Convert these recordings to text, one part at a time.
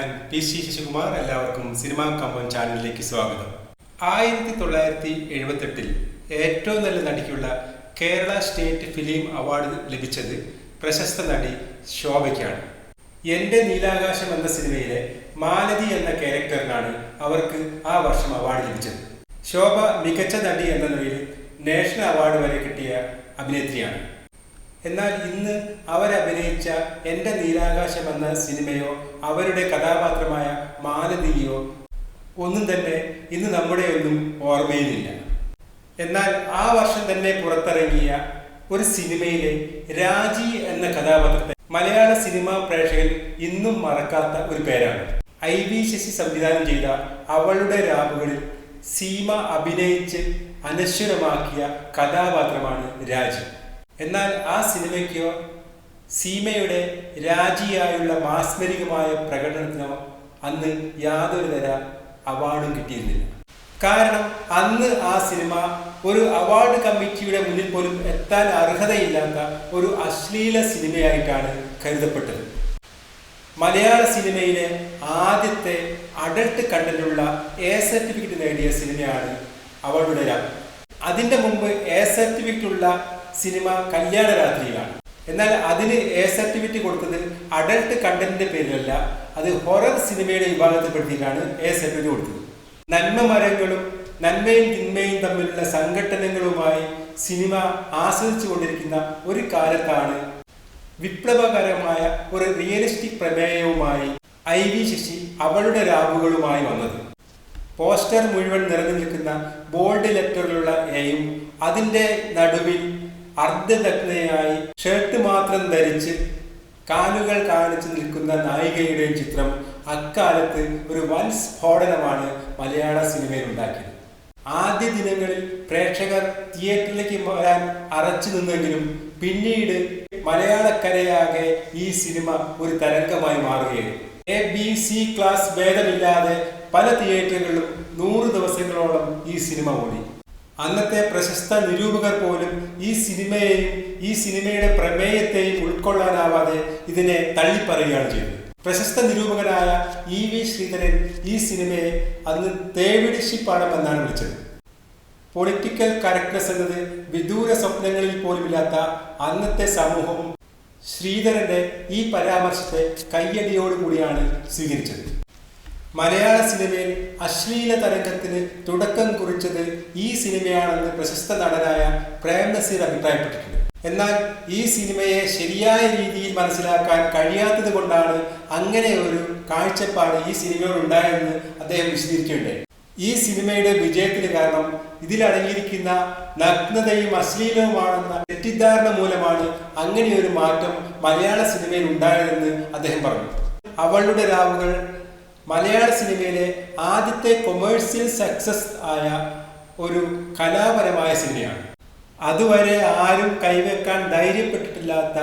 ഞാൻ P C Sasikumar എല്ലാവർക്കും cinema കമ്പം ചാനലിലേക്ക് സ്വാഗതം. ആയിരത്തി തൊള്ളായിരത്തി എഴുപത്തെട്ടിൽ ഏറ്റവും നല്ല നടിക്കുള്ള കേരള സ്റ്റേറ്റ് ഫിലിം അവാർഡ് ലഭിച്ചത് പ്രശസ്ത നടി ശോഭയ്ക്കാണ്. എന്റെ നീലാകാശം എന്ന സിനിമയിലെ മാലതി എന്ന ക്യാരക്ടറിനാണ് അവർക്ക് ആ വർഷം അവാർഡ് ലഭിച്ചത്. ശോഭ മികച്ച നടി എന്ന നിലയിൽ നാഷണൽ അവാർഡ് വരെ കിട്ടിയ അഭിനേത്രിയാണ്. എന്നാൽ ഇന്ന് അവരഭിനയിച്ച എന്റെ നീലാകാശം എന്ന സിനിമയോ അവരുടെ കഥാപാത്രമായ മാലതിയോ ഒന്നും തന്നെ ഇന്ന് നമ്മുടെ ഒന്നും ഓർമ്മയിലില്ല. എന്നാൽ ആ വർഷം തന്നെ പുറത്തിറങ്ങിയ ഒരു സിനിമയിലെ രാജി എന്ന കഥാപാത്രത്തെ മലയാള സിനിമാ പ്രേക്ഷകൻ ഇന്നും മറക്കാത്ത ഒരു പേരാണ്. ഐ വി ശശി സംവിധാനം ചെയ്ത അവളുടെ രാവുകളിൽ സീമ അഭിനയിച്ച് അനശ്വരമാക്കിയ കഥാപാത്രമാണ് രാജി. എന്നാൽ ആ സിനിമയ്ക്കോ സീമയുടെ രാജിയായുള്ള മാസ്മരികമായ പ്രകടനത്തിനോ അന്ന് യാതൊരു തര അവാർഡും കിട്ടിയിരുന്നില്ല. കാരണം അന്ന് ആ സിനിമ ഒരു അവാർഡ് കമ്മിറ്റിയുടെ മുന്നിൽ പോലും എത്താൻ അർഹതയില്ലാത്ത ഒരു അശ്ലീല സിനിമയായിട്ടാണ് കരുതപ്പെട്ടത്. മലയാള സിനിമയിലെ ആദ്യത്തെ അഡൽട്ട് കണ്ടന്റുള്ള എ സർട്ടിഫിക്കറ്റ് നേടിയ സിനിമയാണ് അവളുടെ രാം. അതിന്റെ മുമ്പ് എ സർട്ടിഫിക്കറ്റ് ഉള്ള സിനിമ കല്യാണ രാത്രിയിലാണ്. എന്നാൽ അതിന് എ സർട്ടിഫിക്കറ്റ് കൊടുത്തത് അഡൽട്ട് കണ്ടന്റിന്റെ പേരിലല്ല അത് ഹൊറർ സിനിമയുടെ വിഭാഗത്തിൽപ്പെടുത്തിയിട്ടാണ് എ സർട്ടിഫിക്കറ്റ് കൊടുത്തത്. നന്മ മരങ്ങളും നന്മയും തിന്മയും തമ്മിലുള്ള സംഘടനകളുമായി സിനിമ ആസ്വദിച്ചു കൊണ്ടിരിക്കുന്ന ഒരു കാലത്താണ് വിപ്ലവകരമായ ഒരു റിയലിസ്റ്റിക് പ്രമേയവുമായി ഐ വി ശശി അവളുടെ രാവുകളുമായി വന്നത്. പോസ്റ്റർ മുഴുവൻ നിറഞ്ഞു നിൽക്കുന്ന ബോൾഡ് ലെറ്ററിലുള്ള എയും അതിന്റെ നടുവിൽ അർദ്ധദഗ്നയായി ഷർട്ട് മാത്രം ധരിച്ച് കാലുകൾ കാണിച്ചു നിൽക്കുന്ന നായികയുടെ ചിത്രം അക്കാലത്ത് ഒരു വൻ സ്ഫോടനമാണ് മലയാള സിനിമയിൽ ഉണ്ടാക്കിയത്. ആദ്യ ദിനങ്ങളിൽ പ്രേക്ഷകർ തിയേറ്ററിലേക്ക് വരാൻ അറച്ചു നിന്നെങ്കിലും പിന്നീട് മലയാളക്കരയാകെ ഈ സിനിമ ഒരു തരംഗമായി മാറുകയായിരുന്നു. എ ബി സി ക്ലാസ് ഭേദമില്ലാതെ പല തിയേറ്ററുകളിലും നൂറ് ദിവസങ്ങളോളം ഈ സിനിമ ഓടി. അന്നത്തെ പ്രശസ്ത നിരൂപകർ പോലും ഈ സിനിമയെയും ഈ സിനിമയുടെ പ്രമേയത്തെയും ഉൾക്കൊള്ളാനാവാതെ ഇതിനെ തള്ളിപ്പറയുകയാണ് ചെയ്തത്. പ്രശസ്ത നിരൂപകനായ ഇ വി ശ്രീധരൻ ഈ സിനിമയെ അന്ന് പണം എന്നാണ് വിളിച്ചത്. പൊളിറ്റിക്കൽ കറക്റ്റ്നസ് എന്നത് വിദൂര സ്വപ്നങ്ങളിൽ പോലുമില്ലാത്ത അന്നത്തെ സമൂഹവും ശ്രീധരന്റെ ഈ പരാമർശത്തെ കയ്യടിയോടുകൂടിയാണ് സ്വീകരിച്ചത്. മലയാള സിനിമയിൽ അശ്ലീല തരംഗത്തിന് തുടക്കം കുറിച്ചത് ഈ സിനിമയാണെന്ന് പ്രശസ്ത നടനായ പ്രേം നസീർ അഭിപ്രായപ്പെട്ടിട്ടുണ്ട്. എന്നാൽ ഈ സിനിമയെ ശരിയായ രീതിയിൽ മനസ്സിലാക്കാൻ കഴിയാത്തത് കൊണ്ടാണ് അങ്ങനെ ഒരു കാഴ്ചപ്പാട് ഈ സിനിമയിൽ ഉണ്ടായതെന്ന് അദ്ദേഹം വിശദീകരിക്കുകയുണ്ടായി. ഈ സിനിമയുടെ വിജയത്തിന് കാരണം ഇതിലടങ്ങിയിരിക്കുന്ന നഗ്നതയും അശ്ലീലവുമാണെന്ന തെറ്റിദ്ധാരണ മൂലമാണ് അങ്ങനെയൊരു മാറ്റം മലയാള സിനിമയിൽ ഉണ്ടായതെന്ന് അദ്ദേഹം പറഞ്ഞു. അവളുടെ രാവുകൾ മലയാള സിനിമയിലെ ആദ്യത്തെ കൊമേഴ്സ്യൽ സക്സസ് ആയ ഒരു കലാപരമായ സിനിമയാണ്. അതുവരെ ആരും കൈവെക്കാൻ ധൈര്യപ്പെട്ടിട്ടില്ലാത്ത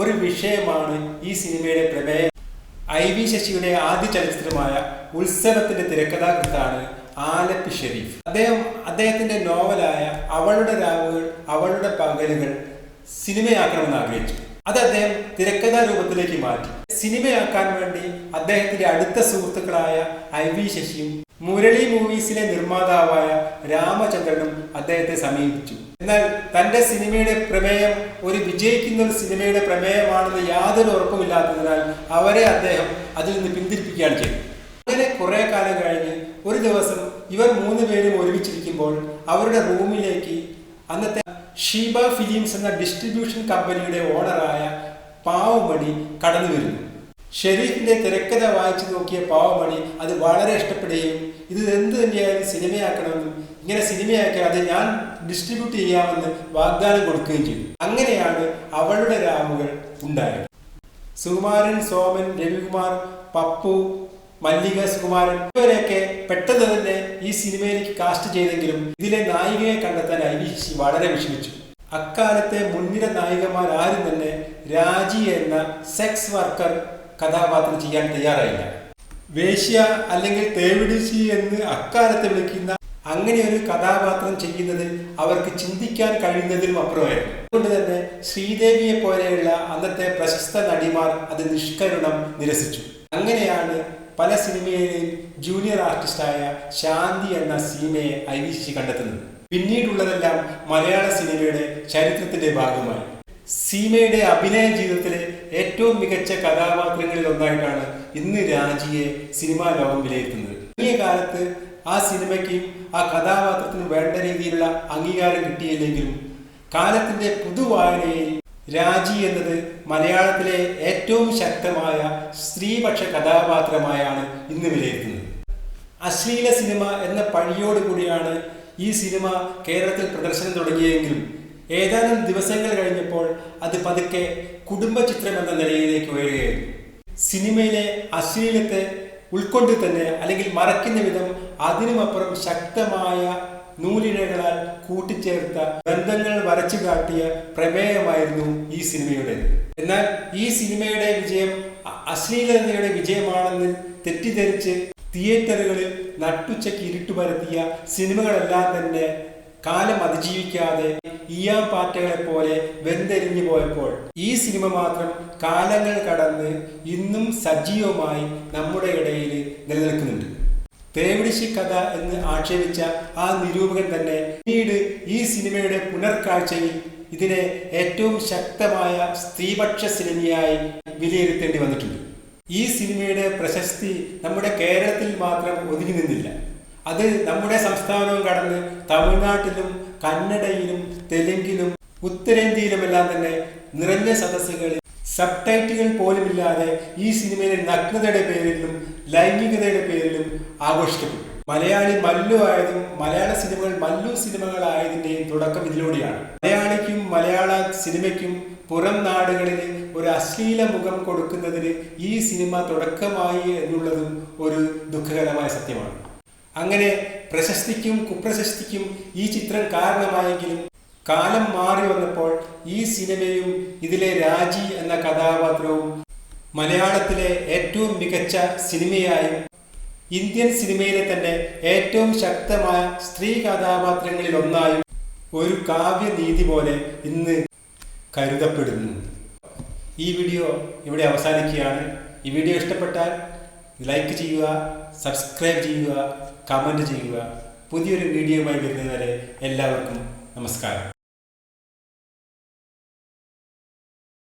ഒരു വിഷയമാണ് ഈ സിനിമയുടെ പ്രമേയം. ഐ വി ശശിയുടെ ആദ്യ ചലച്ചിത്രമായ ഉത്സവത്തിന്റെ തിരക്കഥാകൃത്താണ് ആലപ്പി ഷെരീഫ്. അദ്ദേഹം അദ്ദേഹത്തിന്റെ നോവലായ അവളുടെ രാവുകൾ അവളുടെ പകലുകൾ സിനിമയാക്കണമെന്ന് ആഗ്രഹിച്ചു. അത് അദ്ദേഹം തിരക്കഥാ രൂപത്തിലേക്ക് മാറ്റി. സിനിമയാക്കാൻ വേണ്ടി അദ്ദേഹത്തിന്റെ അടുത്ത സുഹൃത്തുക്കളായ ഐ വി ശശിയും മുരളി മൂവീസിലെ നിർമ്മാതാവായ രാമചന്ദ്രനും അദ്ദേഹത്തെ സമീപിച്ചു. എന്നാൽ തന്റെ സിനിമയുടെ പ്രമേയം ഒരു വിജയിക്കുന്ന ഒരു സിനിമയുടെ പ്രമേയമാണെന്ന് യാതൊരു ഉറപ്പുമില്ലാത്തതിനാൽ അവരെ അദ്ദേഹം അതിൽ നിന്ന് പിന്തിരിപ്പിക്കുകയാണ് ചെയ്തു അങ്ങനെ കുറെ കാലം കഴിഞ്ഞ് ഒരു ദിവസം ഇവർ മൂന്ന് പേരും ഒരുമിച്ചിരിക്കുമ്പോൾ അവരുടെ റൂമിലേക്ക് അന്നത്തെ ഷീബ ഫിലിംസ് എന്ന ഡിസ്ട്രിബ്യൂഷൻ കമ്പനിയുടെ ഓണറായ പാവമണി കടന്നു വരുന്നു. ഷെരീഫിന്റെ തിരക്കഥ വായിച്ചു നോക്കിയ പാവമണി അത് വളരെ ഇഷ്ടപ്പെടുകയും ഇത് എന്ത് തന്നെയായാലും സിനിമയാക്കണമെന്നും ഇങ്ങനെ സിനിമയാക്കി അത് ഞാൻ ഡിസ്ട്രിബ്യൂട്ട് ചെയ്യാമെന്ന് വാഗ്ദാനം കൊടുക്കുകയും ചെയ്തു. അങ്ങനെയാണ് അവളുടെ രാമുകൾ ഉണ്ടായത്. സുകുമാരൻ സോമൻ രവികുമാർ പപ്പു മല്ലിക സുകുമാരൻ ഇവരെയൊക്കെ പെട്ടെന്ന് തന്നെ ഈ സിനിമയിലേക്ക് കാസ്റ്റ് ചെയ്തെങ്കിലും ഇതിലെ നായികയെ കണ്ടെത്താൻ ഐ വി ശശി വളരെ വിഷമിച്ചു. അക്കാലത്തെ മുൻനിര നായികമാർ ആരും തന്നെ രാജി എന്ന സെക്സ് വർക്കർ കഥാപാത്രം ചെയ്യാൻ തയ്യാറായില്ല. വേശ്യ അല്ലെങ്കിൽ തേവിടിശി എന്ന് അക്കാലത്ത് വിളിക്കുന്ന അങ്ങനെ ഒരു കഥാപാത്രം ചെയ്യുന്നത് അവർക്ക് ചിന്തിക്കാൻ കഴിയുന്നതിലും അപ്പുറമായിരുന്നു. അതുകൊണ്ട് തന്നെ ശ്രീദേവിയെ പോലെയുള്ള അന്നത്തെ പ്രശസ്ത നടിമാർ അത് നിഷ്കരുണം നിരസിച്ചു. അങ്ങനെയാണ് പല സിനിമയിലെയും ജൂനിയർ ആർട്ടിസ്റ്റായ ശാന്തി എന്ന സീമയെ ഐ വി ശശി കണ്ടെത്തുന്നത് പിന്നീടുള്ളതെല്ലാം മലയാള സിനിമയുടെ ചരിത്രത്തിന്റെ ഭാഗമായി. സീമയുടെ അഭിനയ ജീവിതത്തിലെ ഏറ്റവും മികച്ച കഥാപാത്രങ്ങളിൽ ഒന്നായിട്ടാണ് ഇന്ന് രാജിയെ സിനിമാ ലോകം വിലയിരുത്തുന്നത്. ഈ കാലത്ത് ആ സിനിമയ്ക്കും ആ കഥാപാത്രത്തിനും വേണ്ട രീതിയിലുള്ള അംഗീകാരം കിട്ടിയില്ലെങ്കിലും കാലത്തിന്റെ പുതുവായനയിൽ രാജി എന്നത് മലയാളത്തിലെ ഏറ്റവും ശക്തമായ സ്ത്രീപക്ഷ കഥാപാത്രമായാണ് ഇന്ന് വിലയിരുത്തുന്നത്. അശ്ലീല സിനിമ എന്ന പഴിയോടുകൂടിയാണ് ഈ സിനിമ കേരളത്തിൽ പ്രദർശനം തുടങ്ങിയെങ്കിലും ഏതാനും ദിവസങ്ങൾ കഴിഞ്ഞപ്പോൾ അത് പതുക്കെ കുടുംബ ചിത്രം എന്ന നിലയിലേക്ക് ഉയരുകയായിരുന്നു. സിനിമയിലെ അശ്ലീലത്തെ ഉൾക്കൊണ്ട് തന്നെ അല്ലെങ്കിൽ മറയ്ക്കുന്ന വിധം അതിനുമപ്പുറം ശക്തമായ നൂലിഴകളാൽ കൂട്ടിച്ചേർത്ത ബന്ധങ്ങൾ വരച്ചു കാട്ടിയ പ്രമേയമായിരുന്നു ഈ സിനിമയുടെ. എന്നാൽ ഈ സിനിമയുടെ വിജയം അശ്ലീലതയുടെ വിജയമാണെന്ന് തെറ്റിദ്ധരിച്ച് തിയേറ്ററുകളിൽ നട്ടുച്ചയ്ക്ക് ഇരുട്ടു പരത്തിയ സിനിമകളെല്ലാം തന്നെ കാലം അതിജീവിക്കാതെ ഇയാ പാറ്റകളെ പോലെ വെന്തെരിഞ്ഞു പോയപ്പോൾ ഈ സിനിമ മാത്രം കാലങ്ങൾ കടന്ന് ഇന്നും സജീവമായി നമ്മുടെ ഇടയിൽ നിലനിൽക്കുന്നുണ്ട്. തേവിടിശി കഥ എന്ന് ആക്ഷേപിച്ച ആ നിരൂപകൻ തന്നെ പിന്നീട് ഈ സിനിമയുടെ പുനർക്കാഴ്ചയിൽ ഇതിനെ ഏറ്റവും ശക്തമായ സ്ത്രീപക്ഷ സിനിമയായി വിലയിരുത്തേണ്ടി വന്നിട്ടുണ്ട്. ഈ സിനിമയുടെ പ്രശസ്തി നമ്മുടെ കേരളത്തിൽ മാത്രം ഒതുങ്ങി നിന്നില്ല. അത് നമ്മുടെ സംസ്ഥാനവും കടന്ന് തമിഴ്നാട്ടിലും കന്നഡയിലും തെലുങ്കിലും ഉത്തരേന്ത്യയിലുമെല്ലാം തന്നെ നിറഞ്ഞ സദസ്സുകളിൽ സബ് പോലും പോലുമില്ലാതെ ഈ സിനിമയിലെ നഗ്നതയുടെ പേരിലും ലൈംഗികതയുടെ പേരിലും ആഘോഷിക്കപ്പെട്ടു. മലയാളി മല്ലു ആയതും മലയാള സിനിമകൾ മല്ലു സിനിമകളായതിന്റെയും തുടക്കം ഇതിലൂടെയാണ്. മലയാളിക്കും മലയാള സിനിമയ്ക്കും പുറം നാടുകളിൽ ഒരു അശ്ലീല മുഖം കൊടുക്കുന്നതിന് ഈ സിനിമ തുടക്കമായി എന്നുള്ളതും ഒരു ദുഃഖകരമായ സത്യമാണ്. അങ്ങനെ പ്രശസ്തിക്കും കുപ്രശസ്തിക്കും ഈ ചിത്രം കാരണമായെങ്കിലും കാലം മാറി വന്നപ്പോൾ ഈ സിനിമയും ഇതിലെ രാജി എന്ന കഥാപാത്രവും മലയാളത്തിലെ ഏറ്റവും മികച്ച സിനിമയായും ഇന്ത്യൻ സിനിമയിലെ തന്നെ ഏറ്റവും ശക്തമായ സ്ത്രീ കഥാപാത്രങ്ങളിൽ ഒന്നായും ഒരു കാവ്യനീതി പോലെ ഇന്ന് കരുതപ്പെടുന്നു. ഈ വീഡിയോ ഇവിടെ അവസാനിക്കുകയാണ്. ഈ വീഡിയോ ഇഷ്ടപ്പെട്ടാൽ ലൈക്ക് ചെയ്യുക സബ്സ്ക്രൈബ് ചെയ്യുക കമന്റ് ചെയ്യുക. പുതിയൊരു വീഡിയോയുമായി വരുന്നതുവരെ എല്ലാവർക്കും നമസ്കാരം.